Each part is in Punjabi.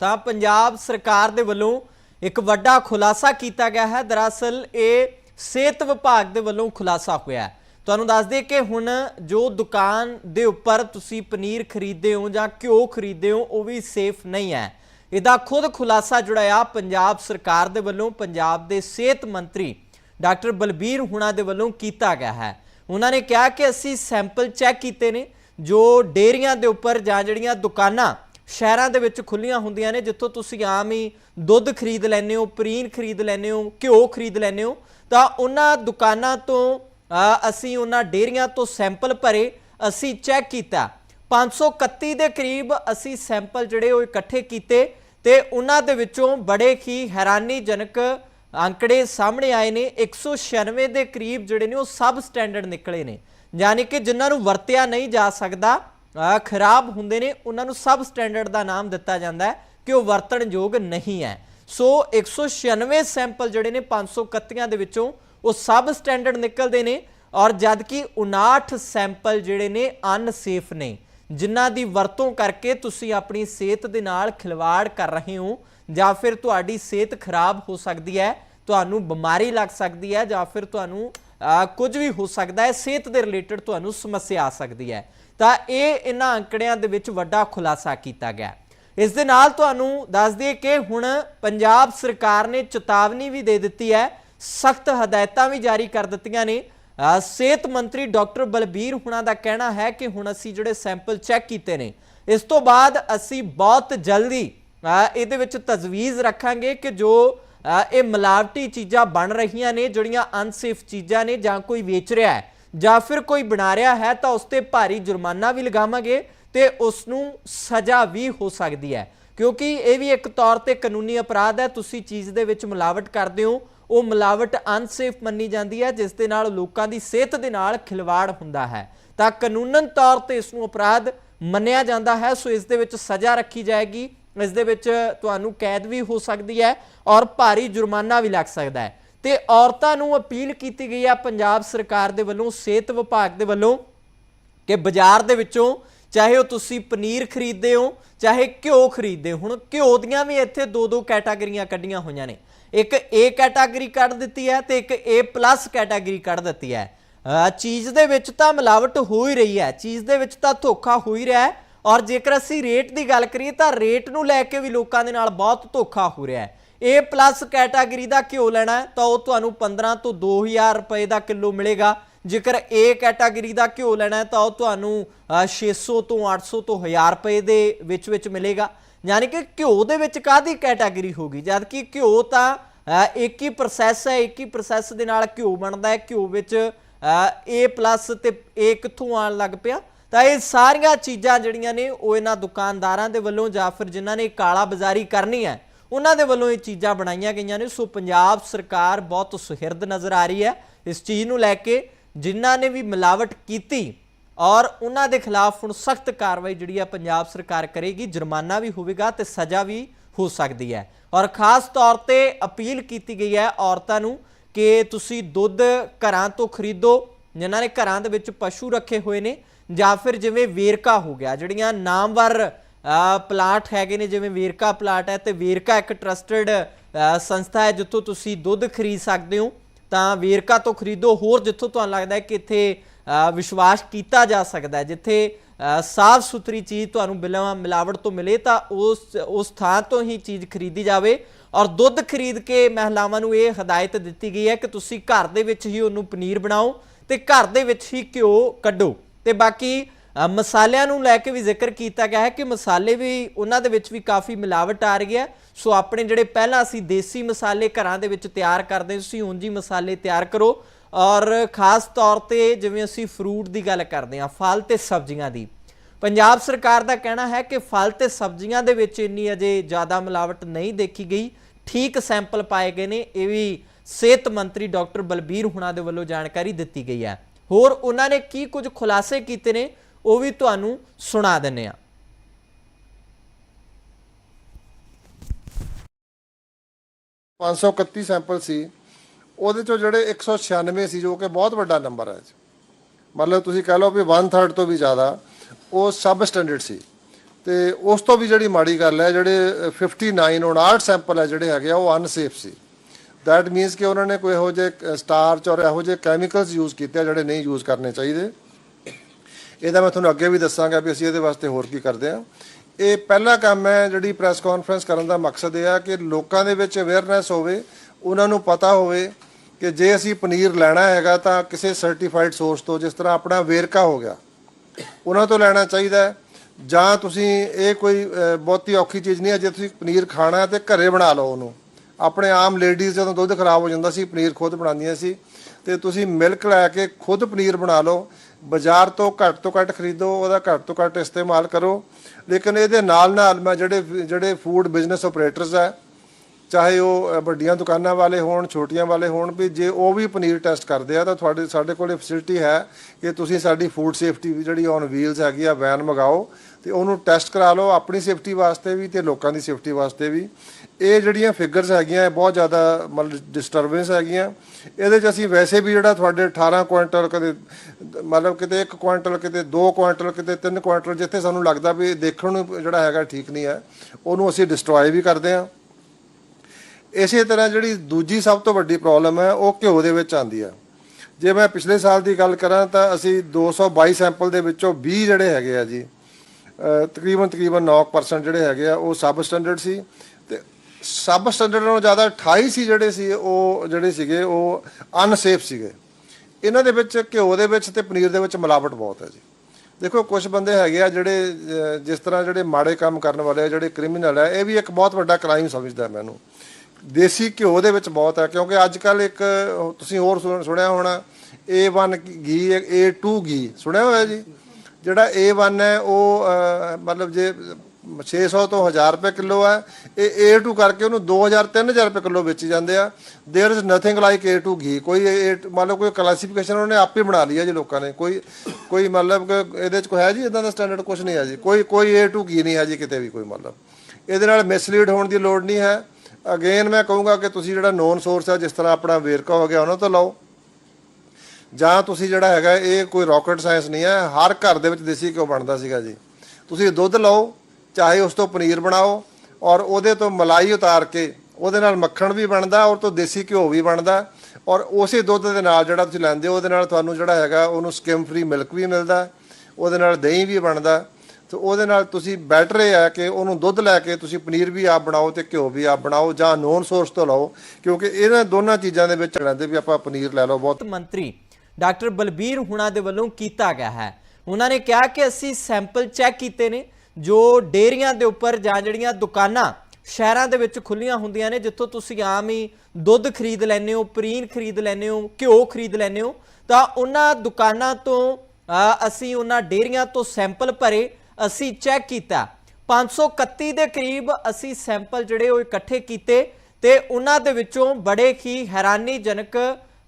ਤਾਂ ਪੰਜਾਬ ਸਰਕਾਰ ਦੇ ਵੱਲੋਂ ਇੱਕ ਵੱਡਾ ਖੁਲਾਸਾ ਕੀਤਾ ਗਿਆ ਹੈ। ਦਰਅਸਲ ਇਹ ਸਿਹਤ ਵਿਭਾਗ ਦੇ ਵੱਲੋਂ ਖੁਲਾਸਾ ਹੋਇਆ ਹੈ। ਤੁਹਾਨੂੰ ਦੱਸ ਦਈਏ ਕਿ ਹੁਣ ਜੋ ਦੁਕਾਨ ਦੇ ਉੱਪਰ ਤੁਸੀਂ ਪਨੀਰ ਖਰੀਦਦੇ ਹੋ ਜਾਂ ਘਿਓ ਖਰੀਦਦੇ ਹੋ, ਉਹ ਵੀ ਸੇਫ ਨਹੀਂ ਹੈ। ਇਹਦਾ ਖੁਦ ਖੁਲਾਸਾ ਜਿਹੜਾ ਆ ਪੰਜਾਬ ਸਰਕਾਰ ਦੇ ਵੱਲੋਂ, ਪੰਜਾਬ ਦੇ ਸਿਹਤ ਮੰਤਰੀ ਡਾਕਟਰ ਬਲਬੀਰ ਹੁਣਾ ਦੇ ਵੱਲੋਂ ਕੀਤਾ ਗਿਆ ਹੈ। ਉਹਨਾਂ ਨੇ ਕਿਹਾ ਕਿ ਅਸੀਂ ਸੈਂਪਲ ਚੈੱਕ ਕੀਤੇ ਨੇ ਜੋ ਡੇਅਰੀਆਂ ਦੇ ਉੱਪਰ ਜਾਂ ਜਿਹੜੀਆਂ ਦੁਕਾਨਾਂ ਸ਼ਹਿਰਾਂ ਦੇ ਵਿੱਚ ਖੁੱਲੀਆਂ ਹੁੰਦੀਆਂ ਨੇ, ਜਿੱਥੋਂ ਤੁਸੀਂ ਆਮ ਹੀ ਦੁੱਧ ਖਰੀਦ ਲੈਂਦੇ ਹੋ, ਪਰੀਨ ਖਰੀਦ ਲੈਂਦੇ ਹੋ, ਘਿਓ ਖਰੀਦ ਲੈਂਦੇ ਹੋ, ਤਾਂ ਉਹਨਾਂ ਦੁਕਾਨਾਂ ਤੋਂ ਅਸੀਂ ਉਹਨਾਂ ਡੇਅਰੀਆਂ ਤੋਂ ਸੈਂਪਲ ਭਰੇ, ਅਸੀਂ ਚੈੱਕ ਕੀਤਾ। 531 ਦੇ ਕਰੀਬ ਅਸੀਂ ਸੈਂਪਲ ਜਿਹੜੇ ਉਹ ਇਕੱਠੇ ਕੀਤੇ ਤੇ ਉਹਨਾਂ ਦੇ ਵਿੱਚੋਂ ਬੜੇ ਹੀ ਹੈਰਾਨੀਜਨਕ ਅੰਕੜੇ ਸਾਹਮਣੇ ਆਏ ਨੇ। 196 ਦੇ ਕਰੀਬ ਜਿਹੜੇ ਨੇ ਉਹ ਸਬ ਸਟੈਂਡਰਡ ਨਿਕਲੇ ਨੇ। ਯਾਨੀ ਕਿ ਜਿਨ੍ਹਾਂ ਨੂੰ ਵਰਤਿਆ ਨਹੀਂ ਜਾ ਸਕਦਾ ਖਰਾਬ ਹੁੰਦੇ ਨੇ, ਉਹਨਾਂ ਨੂੰ ਸਬ ਸਟੈਂਡਰਡ ਦਾ ਨਾਮ ਦਿੱਤਾ ਜਾਂਦਾ ਹੈ ਕਿ ਉਹ ਵਰਤਣਯੋਗ ਨਹੀਂ ਹੈ। ਸੋ 196 ਸੈਂਪਲ ਜਿਹੜੇ ਨੇ 531 ਦੇ ਵਿੱਚੋਂ ਉਹ ਸਬ ਸਟੈਂਡਰਡ ਨਿਕਲਦੇ ਨੇ ਔਰ ਜਦਕਿ 59 ਸੈਂਪਲ ਜਿਹੜੇ ਨੇ ਅਨਸੇਫ ਨੇ, ਜਿਨ੍ਹਾਂ ਦੀ ਵਰਤੋਂ ਕਰਕੇ ਤੁਸੀਂ ਆਪਣੀ ਸਿਹਤ ਦੇ ਨਾਲ ਖਿਲਵਾੜ ਕਰ ਰਹੇ ਹੋ ਜਾਂ ਫਿਰ ਤੁਹਾਡੀ ਸਿਹਤ ਖਰਾਬ ਹੋ ਸਕਦੀ ਹੈ, ਤੁਹਾਨੂੰ ਬਿਮਾਰੀ ਲੱਗ ਸਕਦੀ ਹੈ ਜਾਂ ਫਿਰ ਤੁਹਾਨੂੰ ਕੁਝ ਵੀ ਹੋ ਸਕਦਾ ਹੈ, ਸਿਹਤ ਦੇ ਰਿਲੇਟਡ ਤੁਹਾਨੂੰ ਸਮੱਸਿਆ ਆ ਸਕਦੀ ਹੈ। ਤਾਂ ਇਹ ਇਹਨਾਂ ਅੰਕੜਿਆਂ ਦੇ ਵਿੱਚ ਵੱਡਾ ਖੁਲਾਸਾ ਕੀਤਾ ਗਿਆ। ਇਸ ਦੇ ਨਾਲ ਤੁਹਾਨੂੰ ਦੱਸ ਦਈਏ ਕਿ ਹੁਣ ਪੰਜਾਬ ਸਰਕਾਰ ਨੇ ਚੇਤਾਵਨੀ ਵੀ ਦੇ ਦਿੱਤੀ ਹੈ, ਸਖਤ ਹਦਾਇਤਾਂ ਵੀ ਜਾਰੀ ਕਰ ਦਿੱਤੀਆਂ ਨੇ। ਸਿਹਤ ਮੰਤਰੀ ਡਾਕਟਰ ਬਲਬੀਰ ਹੁਣਾਂ ਦਾ ਕਹਿਣਾ ਹੈ ਕਿ ਹੁਣ ਅਸੀਂ ਜਿਹੜੇ ਸੈਂਪਲ ਚੈੱਕ ਕੀਤੇ ਨੇ, ਇਸ ਤੋਂ ਬਾਅਦ ਅਸੀਂ ਬਹੁਤ ਜਲਦੀ ਇਹਦੇ ਵਿੱਚ ਤਜਵੀਜ਼ ਰੱਖਾਂਗੇ ਕਿ ਜੋ ਇਹ ਮਿਲਾਵਟੀ ਚੀਜ਼ਾਂ ਬਣ ਰਹੀਆਂ ਨੇ, ਜਿਹੜੀਆਂ ਅਨਸੇਫ ਚੀਜ਼ਾਂ ਨੇ ਜਾਂ ਕੋਈ ਵੇਚ ਰਿਹਾ ਹੈ ਜਾਂ ਫਿਰ ਕੋਈ ਬਣਾ ਰਿਹਾ ਹੈ ਤਾਂ ਉਸ ਤੇ ਭਾਰੀ ਜੁਰਮਾਨਾ ਵੀ ਲਗਾਵਾਂਗੇ ਤੇ ਉਸ ਨੂੰ ਸਜ਼ਾ ਵੀ ਹੋ ਸਕਦੀ ਹੈ। ਕਿਉਂਕਿ ਇਹ ਵੀ ਇੱਕ ਤੌਰ ਤੇ ਕਾਨੂੰਨੀ ਅਪਰਾਧ ਹੈ। ਤੁਸੀਂ ਚੀਜ਼ ਦੇ ਵਿੱਚ ਮਿਲਾਵਟ ਕਰਦੇ ਹੋ। ਉਹ ਮਿਲਾਵਟ ਅਨਸੇਫ ਮੰਨੀ ਜਾਂਦੀ ਹੈ, ਜਿਸ ਦੇ ਨਾਲ ਲੋਕਾਂ ਦੀ ਸਿਹਤ ਦੇ ਨਾਲ ਖਿਲਵਾੜ ਹੁੰਦਾ ਹੈ। ਤਾਂ ਕਾਨੂੰਨਨ ਤੌਰ ਤੇ ਇਸ ਨੂੰ ਅਪਰਾਧ ਮੰਨਿਆ ਜਾਂਦਾ ਹੈ। ਸੋ ਇਸ ਦੇ ਵਿੱਚ ਸਜ਼ਾ ਰੱਖੀ ਜਾਏਗੀ। ਇਸ ਦੇ ਵਿੱਚ ਤੁਹਾਨੂੰ ਕੈਦ ਵੀ ਹੋ ਸਕਦੀ ਹੈ ਔਰ ਭਾਰੀ ਜੁਰਮਾਨਾ ਵੀ ਲੱਗ ਸਕਦਾ ਹੈ। ਤੇ ਔਰਤਾਂ ਨੂੰ ਅਪੀਲ ਕੀਤੀ ਗਈ ਆ ਪੰਜਾਬ ਸਰਕਾਰ ਦੇ ਵੱਲੋਂ, ਸਿਹਤ ਵਿਭਾਗ ਦੇ ਵੱਲੋਂ, ਕਿ ਬਾਜ਼ਾਰ ਦੇ ਵਿੱਚੋਂ ਚਾਹੇ ਉਹ ਤੁਸੀਂ ਪਨੀਰ ਖਰੀਦਦੇ ਹੋ, ਚਾਹੇ ਘਿਓ ਖਰੀਦਦੇ ਹੋ, ਹੁਣ ਘਿਓ ਦੀਆਂ ਵੀ ਇੱਥੇ ਦੋ ਦੋ ਕੈਟਾਗਰੀਆਂ ਕੱਢੀਆਂ ਹੋਈਆਂ ਨੇ। ਇੱਕ A ਕੈਟਾਗਰੀ ਕੱਢ ਦਿੱਤੀ ਹੈ ਤੇ ਇੱਕ A+ ਕੈਟਾਗਰੀ ਕੱਢ ਦਿੱਤੀ ਹੈ। ਚੀਜ਼ ਦੇ ਵਿੱਚ ਤਾਂ ਮਿਲਾਵਟ ਹੋ ਹੀ ਰਹੀ ਹੈ, ਚੀਜ਼ ਦੇ ਵਿੱਚ ਤਾਂ ਧੋਖਾ ਹੋ ਹੀ ਰਿਹਾ ਹੈ। ਔਰ ਜੇਕਰ ਅਸੀਂ ਰੇਟ ਦੀ ਗੱਲ ਕਰੀਏ ਤਾਂ ਰੇਟ ਨੂੰ ਲੈ ਕੇ ਵੀ ਲੋਕਾਂ ਦੇ ਨਾਲ ਬਹੁਤ ਧੋਖਾ ਹੋ ਰਿਹਾ ਹੈ। A+ ਕੈਟਾਗਰੀ ਦਾ ਘਿਓ ਲੈਣਾ ਤਾਂ ਉਹ ਤੁਹਾਨੂੰ 15 ਤੋਂ 2000 ਰੁਪਏ ਦਾ ਕਿਲੋ ਮਿਲੇਗਾ। ਜੇਕਰ A ਕੈਟਾਗਰੀ ਦਾ ਘਿਓ ਲੈਣਾ ਤਾਂ ਉਹ ਤੁਹਾਨੂੰ ਅ, 600 ਤੋਂ 800 ਤੋਂ 1000 ਰੁਪਏ ਦੇ ਵਿੱਚ ਵਿੱਚ ਮਿਲੇਗਾ। ਯਾਨੀ ਕਿ ਘਿਓ ਦੇ ਵਿੱਚ ਕਾਦੀ ਕੈਟਾਗਰੀ ਹੋਗੀ ਜਦ ਕਿ ਘਿਓ ਤਾਂ ਇੱਕ ਹੀ ਪ੍ਰੋਸੈਸ ਹੈ ਇੱਕ ਹੀ ਪ੍ਰੋਸੈਸ ਦੇ ਨਾਲ ਘਿਓ ਬਣਦਾ ਹੈ। ਘਿਓ ਵਿੱਚ A+ ਤੇ A ਕਿੱਥੋਂ ਆਉਣ ਲੱਗ ਪਿਆ? ਤਾਂ ਇਹ ਸਾਰੀਆਂ ਚੀਜ਼ਾਂ ਜਿਹੜੀਆਂ ਨੇ ਉਹ ਇਹਨਾਂ ਦੁਕਾਨਦਾਰਾਂ ਦੇ ਵੱਲੋਂ ਜਾਂ ਫਿਰ ਜਿਨ੍ਹਾਂ ਨੇ ਕਾਲਾ ਬਾਜ਼ਾਰੀ ਕਰਨੀ ਹੈ ਉਹਨਾਂ ਦੇ ਵੱਲੋਂ ਇਹ ਚੀਜ਼ਾਂ ਬਣਾਈਆਂ ਗਈਆਂ ਨੇ। ਸੋ ਪੰਜਾਬ ਸਰਕਾਰ ਬਹੁਤ ਸੁਹਿਰਦ ਨਜ਼ਰ ਆ ਰਹੀ ਹੈ ਇਸ ਚੀਜ਼ ਨੂੰ ਲੈ ਕੇ, ਜਿਨ੍ਹਾਂ ਨੇ ਵੀ ਮਿਲਾਵਟ ਕੀਤੀ ਔਰ ਉਹਨਾਂ ਦੇ ਖਿਲਾਫ ਹੁਣ ਸਖਤ ਕਾਰਵਾਈ ਜਿਹੜੀ ਆ ਪੰਜਾਬ ਸਰਕਾਰ ਕਰੇਗੀ, ਜੁਰਮਾਨਾ ਵੀ ਹੋਵੇਗਾ ਤੇ ਸਜ਼ਾ ਵੀ ਹੋ ਸਕਦੀ ਹੈ। ਔਰ ਖਾਸ ਤੌਰ ਤੇ ਅਪੀਲ ਕੀਤੀ ਗਈ ਹੈ ਔਰਤਾਂ ਨੂੰ ਕਿ ਤੁਸੀਂ ਦੁੱਧ ਘਰਾਂ ਤੋਂ ਖਰੀਦੋ, ਜਿਨ੍ਹਾਂ ਨੇ ਘਰਾਂ ਦੇ ਵਿੱਚ ਪਸ਼ੂ ਰੱਖੇ ਹੋਏ ਨੇ ਜਾਂ ਫਿਰ ਜਿਵੇਂ ਵੇਰਕਾ ਹੋ ਗਿਆ, ਜਿਹੜੀਆਂ ਨਾਮਵਰ ਪਲਾਟ ਹੈਗੇ ਨੇ ਜਿਵੇਂ ਵੇਰਕਾ ਪਲਾਟ ਹੈ ਤੇ ਵੇਰਕਾ ਇੱਕ ਟਰਸਟਡ ਸੰਸਥਾ ਹੈ ਜਿੱਥੋਂ ਤੁਸੀਂ ਦੁੱਧ ਖਰੀਦ ਸਕਦੇ ਹੋ। ਤਾਂ ਵੇਰਕਾ ਤੋਂ ਖਰੀਦੋ, ਹੋਰ ਜਿੱਥੋਂ ਤੁਹਾਨੂੰ ਲੱਗਦਾ ਹੈ ਕਿ ਇੱਥੇ ਵਿਸ਼ਵਾਸ ਕੀਤਾ ਜਾ ਸਕਦਾ ਹੈ। ਜਿੱਥੇ ਸਾਫ਼ ਸੁਥਰੀ ਚੀਜ਼ ਤੁਹਾਨੂੰ ਬਿਨਾਂ ਮਿਲਾਵਟ ਤੋਂ ਮਿਲੇ ਤਾਂ ਉਸ ਉਸ ਥਾਂ ਤੋਂ ਹੀ ਚੀਜ਼ ਖਰੀਦੀ ਜਾਵੇ। ਔਰ ਦੁੱਧ ਖਰੀਦ ਕੇ ਮਹਿਲਾਵਾਂ ਨੂੰ ਇਹ ਹਦਾਇਤ ਦਿੱਤੀ ਗਈ ਹੈ ਕਿ ਤੁਸੀਂ ਘਰ ਦੇ ਵਿੱਚ ਹੀ ਉਹਨੂੰ ਪਨੀਰ ਬਣਾਓ ਤੇ ਘਰ ਦੇ ਵਿੱਚ ਹੀ ਘਿਓ ਕੱਢੋ। ਤੇ ਬਾਕੀ ਮਸਾਲਿਆਂ ਨੂੰ ਲੈ ਕੇ ਵੀ ਜ਼ਿਕਰ ਕੀਤਾ ਗਿਆ ਹੈ ਕਿ ਮਸਾਲੇ ਵੀ ਉਹਨਾਂ ਦੇ ਵਿੱਚ ਵੀ ਕਾਫੀ ਮਿਲਾਵਟ ਆ ਰਹੀ ਹੈ। ਸੋ ਆਪਣੇ ਜਿਹੜੇ ਪਹਿਲਾਂ ਅਸੀਂ ਦੇਸੀ ਮਸਾਲੇ ਘਰਾਂ ਦੇ ਵਿੱਚ ਤਿਆਰ ਕਰਦੇ ਸੀ, ਉਂਝ ਹੀ ਮਸਾਲੇ ਤਿਆਰ ਕਰੋ। ਔਰ ਖਾਸ ਤੌਰ ਤੇ ਜਿਵੇਂ ਅਸੀਂ ਫਰੂਟ ਦੀ ਗੱਲ ਕਰਦੇ ਹਾਂ, ਫਲ ਤੇ ਸਬਜ਼ੀਆਂ ਦੀ। ਪੰਜਾਬ ਸਰਕਾਰ ਦਾ ਕਹਿਣਾ ਹੈ ਕਿ ਫਲ ਤੇ ਸਬਜ਼ੀਆਂ ਦੇ ਵਿੱਚ ਇੰਨੀ ਅਜੇ ਜ਼ਿਆਦਾ ਮਿਲਾਵਟ ਨਹੀਂ ਦੇਖੀ ਗਈ। ਠੀਕ ਸੈਂਪਲ ਪਾਏ ਗਏ ਨੇ, ਇਹ ਵੀ ਸਿਹਤ ਮੰਤਰੀ ਡਾਕਟਰ ਬਲਬੀਰ ਹੁਣਾ ਦੇ ਵੱਲੋਂ ਜਾਣਕਾਰੀ ਦਿੱਤੀ ਗਈ ਹੈ। ਹੋਰ ਉਹਨਾਂ ਨੇ ਕੀ ਕੁਝ ਖੁਲਾਸੇ ਕੀਤੇ ਨੇ? ਉਹ ਵੀ ਤੁਹਾਨੂੰ ਸੁਣਾ ਦਿੰਨੇ ਆ 531 ਸੈਂਪਲ ਸੀ। ਉਹਦੇ ਚੋਂ ਜਿਹੜੇ 196 ਸੀ ਜੋ ਕਿ ਬਹੁਤ ਵੱਡਾ ਨੰਬਰ ਹੈ। ਮਤਲਬ ਤੁਸੀਂ ਕਹਿ ਲਓ ਵੀ 1/3 ਤੋਂ ਵੀ ਜ਼ਿਆਦਾ ਉਹ ਸਬ ਸਟੈਂਡਰਡ ਸੀ। ਤੇ ਉਸ ਤੋਂ ਵੀ ਜਿਹੜੀ ਮਾੜੀ ਗੱਲ ਹੈ ਜਿਹੜੇ ਅ, 59 59 ਸੈਂਪਲ ਹੈ ਜਿਹੜੇ ਹੈਗੇ ਆ ਉਹ ਅਨਸੇਫ ਸੀ। ਦੈਟ ਮੀਨਸ ਕਿ ਉਹਨਾਂ ਨੇ ਕੋਈ ਇਹੋ ਜਿਹੇ ਸਟਾਰਚ ਔਰ ਇਹੋ ਜਿਹੇ ਕੈਮੀਕਲਸ ਯੂਜ਼ ਕੀਤੇ ਆ ਜਿਹੜੇ ਨਹੀਂ ਯੂਜ਼ ਕਰਨੇ ਚਾਹੀਦੇ। ਇਹਦਾ ਮੈਂ ਤੁਹਾਨੂੰ ਅੱਗੇ ਵੀ ਦੱਸਾਂਗਾ ਵੀ ਅਸੀਂ ਇਹਦੇ ਵਾਸਤੇ ਹੋਰ ਕੀ ਕਰਦੇ ਆ ਇਹ ਪਹਿਲਾ ਕੰਮ ਹੈ ਜਿਹੜੀ ਪ੍ਰੈਸ ਕਾਨਫਰੰਸ ਕਰਨ ਦਾ ਮਕਸਦ ਇਹ ਆ ਕਿ ਲੋਕਾਂ ਦੇ ਵਿੱਚ ਅਵੇਅਰਨੈਸ ਹੋਵੇ, ਉਹਨਾਂ ਨੂੰ ਪਤਾ ਹੋਵੇ ਕਿ ਜੇ ਅਸੀਂ ਪਨੀਰ ਲੈਣਾ ਹੈਗਾ ਤਾਂ ਕਿਸੇ ਸਰਟੀਫਾਈਡ ਸੋਰਸ ਤੋਂ ਜਿਸ ਤਰ੍ਹਾਂ ਆਪਣਾ ਵੇਰਕਾ ਹੋ ਗਿਆ, ਉਹਨਾਂ ਤੋਂ ਲੈਣਾ ਚਾਹੀਦਾ ਜਾਂ ਤੁਸੀਂ ਇਹ ਕੋਈ ਬਹੁਤੀ ਔਖੀ ਚੀਜ਼ ਨਹੀਂ ਹੈ, ਜੇ ਤੁਸੀਂ ਪਨੀਰ ਖਾਣਾ ਹੈ ਤੇ ਘਰੇ ਬਣਾ ਲਓ ਉਹਨੂੰ। ਆਪਣੇ ਆਮ ਲੇਡੀਜ਼ ਜਦੋਂ ਦੁੱਧ ਖਰਾਬ ਹੋ ਜਾਂਦਾ ਸੀ, ਪਨੀਰ ਖੁਦ ਬਣਾਉਂਦੀਆਂ ਸੀ, ਤੇ ਤੁਸੀਂ ਮਿਲਕ ਲੈ ਕੇ ਖੁਦ ਪਨੀਰ ਬਣਾ ਲਓ ਬਾਜ਼ਾਰ ਤੋਂ ਘੱਟ ਤੋਂ ਘੱਟ ਖਰੀਦੋ, ਉਹਦਾ ਘੱਟ ਤੋਂ ਘੱਟ ਇਸਤੇਮਾਲ ਕਰੋ। ਲੇਕਿਨ ਇਹਦੇ ਨਾਲ ਨਾਲ ਮੈਂ ਜਿਹੜੇ ਜਿਹੜੇ ਫੂਡ ਬਿਜ਼ਨਸ ਆਪਰੇਟਰਸ ਹੈ ਚਾਹੇ ਉਹ ਵੱਡੀਆਂ ਦੁਕਾਨਾਂ ਵਾਲੇ ਹੋਣ, ਛੋਟੀਆਂ ਵਾਲੇ ਹੋਣ ਵੀ ਜੇ ਉਹ ਵੀ ਪਨੀਰ ਟੈਸਟ ਕਰਦੇ ਆ ਤਾਂ ਤੁਹਾਡੇ, ਸਾਡੇ ਕੋਲੇ ਫੈਸਿਲਿਟੀ ਹੈ ਕਿ ਤੁਸੀਂ ਸਾਡੀ ਫੂਡ ਸੇਫਟੀ ਜਿਹੜੀ ਔਨ ਵੀਲਸ ਹੈਗੀ ਆ ਵੈਨ ਮੰਗਾਓ ਤੇ ਉਹਨੂੰ ਟੈਸਟ ਕਰਾ ਲਓ ਆਪਣੀ ਸੇਫਟੀ ਵਾਸਤੇ ਵੀ ਤੇ ਲੋਕਾਂ ਦੀ ਸੇਫਟੀ ਵਾਸਤੇ ਵੀ। ਇਹ ਜਿਹੜੀਆਂ ਫਿਗਰਸ ਹੈਗੀਆਂ, ਇਹ ਬਹੁਤ ਜ਼ਿਆਦਾ ਮਤਲਬ ਡਿਸਟਰਬੈਂਸ ਹੈਗੀਆਂ। ਇਹਦੇ 'ਚ ਅਸੀਂ ਵੈਸੇ ਵੀ ਜਿਹੜਾ ਤੁਹਾਡੇ 18 ਕੁਇੰਟਲ ਕਦੇ, ਮਤਲਬ ਕਿਤੇ 1 ਕੁਇੰਟਲ, ਕਿਤੇ 2 ਕੁਇੰਟਲ, ਕਿਤੇ 3 ਕੁਇੰਟਲ ਜਿੱਥੇ ਸਾਨੂੰ ਲੱਗਦਾ ਵੀ ਦੇਖਣ ਨੂੰ ਜਿਹੜਾ ਹੈਗਾ ਠੀਕ ਨਹੀਂ ਹੈ, ਉਹਨੂੰ ਅਸੀਂ ਡਿਸਟਰੋਏ ਵੀ ਕਰਦੇ ਹਾਂ। ਇਸੇ ਤਰ੍ਹਾਂ ਜਿਹੜੀ ਦੂਜੀ ਸਭ ਤੋਂ ਵੱਡੀ ਪ੍ਰੋਬਲਮ ਹੈ, ਉਹ ਘਿਓ ਦੇ ਵਿੱਚ ਆਂਦੀ ਹੈ। ਜੇ ਮੈਂ ਪਿਛਲੇ ਸਾਲ ਦੀ ਗੱਲ ਕਰਾਂ ਤਾਂ ਅਸੀਂ 222 ਸੈਂਪਲ ਦੇ ਵਿੱਚੋਂ 20 ਜਿਹੜੇ ਹੈਗੇ ਆ ਜੀ ਤਕਰੀਬਨ ਤਕਰੀਬਨ 9% ਜਿਹੜੇ ਹੈਗੇ ਆ, ਉਹ ਸਬ ਸਟੈਂਡਰਡ ਸੀ ਤੇ ਸਬ ਸਟੈਂਡਰਡ ਨਾਲੋਂ ਜ਼ਿਆਦਾ 28 ਸੀ ਜਿਹੜੇ ਸੀ, ਉਹ ਜਿਹੜੇ ਸੀਗੇ, ਉਹ ਅਨਸੇਫ ਸੀਗੇ। ਇਹਨਾਂ ਦੇ ਵਿੱਚ ਘਿਓ ਦੇ ਵਿੱਚ ਤੇ ਪਨੀਰ ਦੇ ਵਿੱਚ ਮਿਲਾਵਟ ਬਹੁਤ ਹੈ ਜੀ। ਦੇਖੋ ਕੁਝ ਬੰਦੇ ਹੈਗੇ ਆ ਜਿਹੜੇ ਜਿਸ ਤਰ੍ਹਾਂ ਜਿਹੜੇ ਮਾੜੇ ਕੰਮ ਕਰਨ ਵਾਲੇ ਆ, ਜਿਹੜੇ ਕ੍ਰਿਮੀਨਲ ਆ, ਇਹ ਵੀ ਇੱਕ ਬਹੁਤ ਵੱਡਾ ਕ੍ਰਾਈਮ ਸਮਝਦਾ ਮੈਨੂੰ। ਦੇਸੀ ਘਿਓ ਦੇ ਵਿੱਚ ਬਹੁਤ ਹੈ ਕਿਉਂਕਿ ਅੱਜ ਕੱਲ ਇੱਕ ਅਹ, ਤੁਸੀਂ ਹੋਰ ਸੁਣ- ਸੁਣਿਆ ਹੋਣਾ A1 ਘੀ A2 ਘੀ ਸੁਣਿਆ ਹੋਇਆ ਜੀ ਜਿਹੜਾ A1 ਹੈ ਉਹ ਅਹ, ਮਤਲਬ ਜੇ 600 ਤੋਂ 1000 ਰੁਪਏ ਕਿਲੋ ਹੈ ਇਹ A2 ਕਰਕੇ ਉਹਨੂੰ 2000 3000 ਰੁਪਏ ਕਿਲੋ ਵੇਚੀ ਜਾਂਦੇ ਆ there is nothing like A2 ਘੀ ਕੋਈ A- ਮਤਲਬ ਕੋਈ ਕਲਾਸੀਫਿਕੇਸ਼ਨ ਉਹਨੇ ਆਪੇ ਬਣਾ ਲਈ ਹੈ ਜੀ ਲੋਕਾਂ ਨੇ ਕੋਈ ਕੋਈ ਮਤਲਬ ਕਿ ਇਹਦੇ ਚ ਕੋਈ ਹੈ ਜੀ ਇਦਾਂ ਦਾ ਸਟੈਂਡਰਡ ਕੁਝ ਨਹੀਂ ਹੈ ਜੀ ਕੋਈ ਕੋਈ A2 ਘੀ ਨਹੀਂ ਹੈ ਜੀ ਕਿਤੇ ਵੀ ਕੋਈ ਮਤਲਬ ਇਹਦੇ ਨਾਲ ਮਿਸਲੀਡ ਹੋਣ ਦੀ ਲੋੜ ਨਹੀਂ ਹੈ ਅਗੇਨ ਮੈਂ ਕਹੂੰਗਾ ਕਿ ਤੁਸੀਂ ਜਿਹੜਾ ਨੋਨ ਸੋਰਸ ਹੈ ਜਿਸ ਤਰ੍ਹਾਂ ਆਪਣਾ ਵੇਰਕਾ ਹੋ ਗਿਆ, ਉਹਨਾਂ ਤੋਂ ਲਓ। ਜਾਂ ਤੁਸੀਂ ਜਿਹੜਾ ਹੈਗਾ, ਇਹ ਕੋਈ ਰਾਕਟ ਸਾਇੰਸ ਨਹੀਂ ਹੈ ਹਰ ਘਰ ਦੇ ਵਿੱਚ ਦੇਸੀ ਘਿਓ ਬਣਦਾ ਸੀਗਾ ਜੀ। ਤੁਸੀਂ ਦੁੱਧ ਲਓ, ਚਾਹੇ ਉਸ ਤੋਂ ਪਨੀਰ ਬਣਾਓ, ਔਰ ਉਹਦੇ ਤੋਂ ਮਲਾਈ ਉਤਾਰ ਕੇ, ਉਹਦੇ ਨਾਲ ਮੱਖਣ ਵੀ ਬਣਦਾ, ਔਰ ਤੋਂ ਦੇਸੀ ਘਿਓ ਵੀ ਬਣਦਾ, ਔਰ ਉਸੇ ਦੁੱਧ ਦੇ ਨਾਲ ਜਿਹੜਾ ਤੁਸੀਂ ਲੈਂਦੇ ਹੋ, ਉਹਦੇ ਨਾਲ ਤੁਹਾਨੂੰ ਜਿਹੜਾ ਹੈਗਾ, ਉਹਨੂੰ ਸਕਿਮ ਫ੍ਰੀ ਮਿਲਕ ਵੀ ਮਿਲਦਾ, ਉਹਦੇ ਨਾਲ ਦਹੀਂ ਵੀ ਬਣਦਾ। ਤੇ ਉਹਦੇ ਨਾਲ ਤੁਸੀਂ ਬੈਟਰ ਇਹ ਹੈ ਕਿ ਉਹਨੂੰ ਦੁੱਧ ਲੈ ਕੇ ਤੁਸੀਂ ਪਨੀਰ ਵੀ ਆਪ ਬਣਾਓ ਤੇ ਘਿਓ ਵੀ ਆਪ ਬਣਾਓ ਜਾਂ ਨੋਨ ਸੋਰਸ ਤੋਂ ਲਓ, ਕਿਉਂਕਿ ਇਹਨਾਂ ਦੋਨਾਂ ਚੀਜ਼ਾਂ ਦੇ ਵਿੱਚ ਰਹਿੰਦੇ ਵੀ ਆਪਾਂ ਪਨੀਰ ਲੈ ਲਓ ਬਹੁਤ। ਮੰਤਰੀ, ਡਾਕਟਰ ਬਲਬੀਰ ਹੁਣਾ ਦੇ ਵੱਲੋਂ ਕੀਤਾ ਗਿਆ ਹੈ। ਉਹਨਾਂ ਨੇ ਕਿਹਾ ਕਿ ਅਸੀਂ ਸੈਂਪਲ ਚੈੱਕ ਕੀਤੇ ਨੇ, ਜੋ ਡੇਅਰੀਆਂ ਦੇ ਉੱਪਰ ਜਾਂ ਜਿਹੜੀਆਂ ਦੁਕਾਨਾਂ ਸ਼ਹਿਰਾਂ ਦੇ ਵਿੱਚ ਖੁੱਲੀਆਂ ਹੁੰਦੀਆਂ ਨੇ, ਜਿੱਥੋਂ ਤੁਸੀਂ ਆਮ ਹੀ ਦੁੱਧ ਖਰੀਦ ਲੈਂਦੇ ਹੋ, ਪਰੀਨ ਖਰੀਦ ਲੈਂਦੇ ਹੋ, ਘਿਓ ਖਰੀਦ ਲੈਂਦੇ ਹੋ, ਤਾਂ ਉਹਨਾਂ ਦੁਕਾਨਾਂ ਤੋਂ ਅਸੀਂ ਉਹਨਾਂ ਡੇਅਰੀਆਂ ਤੋਂ ਸੈਂਪਲ ਭਰੇ ਅਸੀਂ ਚੈੱਕ ਕੀਤਾ। 531 ਦੇ ਕਰੀਬ ਅਸੀਂ ਸੈਂਪਲ ਜਿਹੜੇ ਉਹ ਇਕੱਠੇ ਕੀਤੇ ਤੇ ਉਹਨਾਂ ਦੇ ਵਿੱਚੋਂ ਬੜੇ ਹੀ ਹੈਰਾਨੀਜਨਕ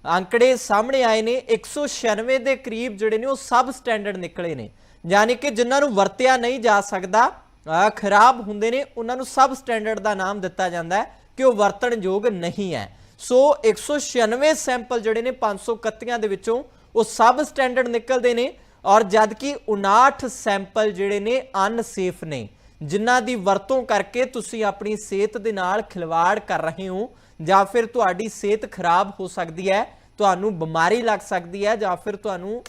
ਅੰਕੜੇ ਸਾਹਮਣੇ ਆਏ ਨੇ। 196 ਦੇ ਕਰੀਬ ਜਿਹੜੇ ਨੇ ਉਹ ਸਬ ਸਟੈਂਡਰਡ ਨਿਕਲੇ ਨੇ। ਯਾਨੀ ਕਿ ਜਿਨ੍ਹਾਂ ਨੂੰ ਵਰਤਿਆ ਨਹੀਂ ਜਾ ਸਕਦਾ ਖਰਾਬ ਹੁੰਦੇ ਨੇ, ਉਹਨਾਂ ਨੂੰ ਸਬ ਸਟੈਂਡਰਡ ਦਾ ਨਾਮ ਦਿੱਤਾ ਜਾਂਦਾ ਹੈ ਕਿ ਉਹ ਵਰਤਣਯੋਗ ਨਹੀਂ ਹੈ। ਸੋ 196 ਸੈਂਪਲ ਜਿਹੜੇ ਨੇ 531 ਦੇ ਵਿੱਚੋਂ ਉਹ ਸਬ ਸਟੈਂਡਰਡ ਨਿਕਲਦੇ ਨੇ। ਔਰ ਜਦਕਿ 59 ਸੈਂਪਲ ਜਿਹੜੇ ਨੇ ਅਨਸੇਫ ਨੇ, ਜਿਨ੍ਹਾਂ ਦੀ ਵਰਤੋਂ ਕਰਕੇ ਤੁਸੀਂ ਆਪਣੀ ਸਿਹਤ ਦੇ ਨਾਲ ਖਿਲਵਾੜ ਕਰ ਰਹੇ ਹੋ, ਜਾਂ ਫਿਰ ਤੁਹਾਡੀ ਸਿਹਤ ਖਰਾਬ ਹੋ ਸਕਦੀ ਹੈ, ਤੁਹਾਨੂੰ ਬਿਮਾਰੀ ਲੱਗ ਸਕਦੀ ਹੈ, ਜਾਂ ਫਿਰ ਤੁਹਾਨੂੰ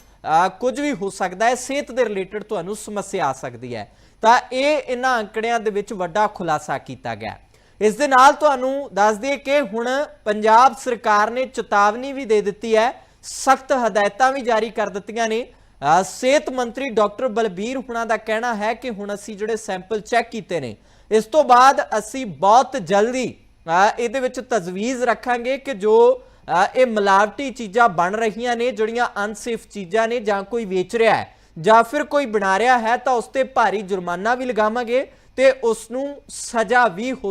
ਕੁਝ ਵੀ ਹੋ ਸਕਦਾ ਹੈ, ਸਿਹਤ ਦੇ ਰਿਲੇਟਡ ਤੁਹਾਨੂੰ ਸਮੱਸਿਆ ਆ ਸਕਦੀ ਹੈ। ਤਾਂ ਇਹ ਇਹਨਾਂ ਅੰਕੜਿਆਂ ਦੇ ਵਿੱਚ ਵੱਡਾ ਖੁਲਾਸਾ ਕੀਤਾ ਗਿਆ। ਇਸ ਦੇ ਨਾਲ ਤੁਹਾਨੂੰ ਦੱਸ ਦਈਏ ਕਿ ਹੁਣ ਪੰਜਾਬ ਸਰਕਾਰ ਨੇ ਚੇਤਾਵਨੀ ਵੀ ਦੇ ਦਿੱਤੀ ਹੈ, ਸਖਤ ਹਦਾਇਤਾਂ ਵੀ ਜਾਰੀ ਕਰ ਦਿੱਤੀਆਂ ਨੇ ਸਿਹਤ ਮੰਤਰੀ ਡਾਕਟਰ ਬਲਬੀਰ ਹੁਣਾਂ ਦਾ ਕਹਿਣਾ ਹੈ ਕਿ ਹੁਣ ਅਸੀਂ ਜਿਹੜੇ ਸੈਂਪਲ ਚੈੱਕ ਕੀਤੇ ਨੇ, ਇਸ ਤੋਂ ਬਾਅਦ ਅਸੀਂ ਬਹੁਤ ਜਲਦੀ ਇਹਦੇ ਵਿੱਚ ਤਜਵੀਜ਼ ਰੱਖਾਂਗੇ ਕਿ ਜੋ ਇਹ ਮਿਲਾਵਟੀ ਚੀਜ਼ਾਂ ਬਣ ਰਹੀਆਂ ਨੇ, ਜਿਹੜੀਆਂ ਅਨਸੇਫ ਚੀਜ਼ਾਂ ਨੇ ਜਾਂ ਕੋਈ ਵੇਚ ਰਿਹਾ ਹੈ ਜਾਂ ਫਿਰ ਕੋਈ ਬਣਾ ਰਿਹਾ ਹੈ, ਤਾਂ ਉਸ ਤੇ ਭਾਰੀ ਜੁਰਮਾਨਾ ਵੀ ਲਗਾਵਾਂਗੇ ਤੇ ਉਸ ਨੂੰ ਸਜ਼ਾ ਵੀ ਹੋ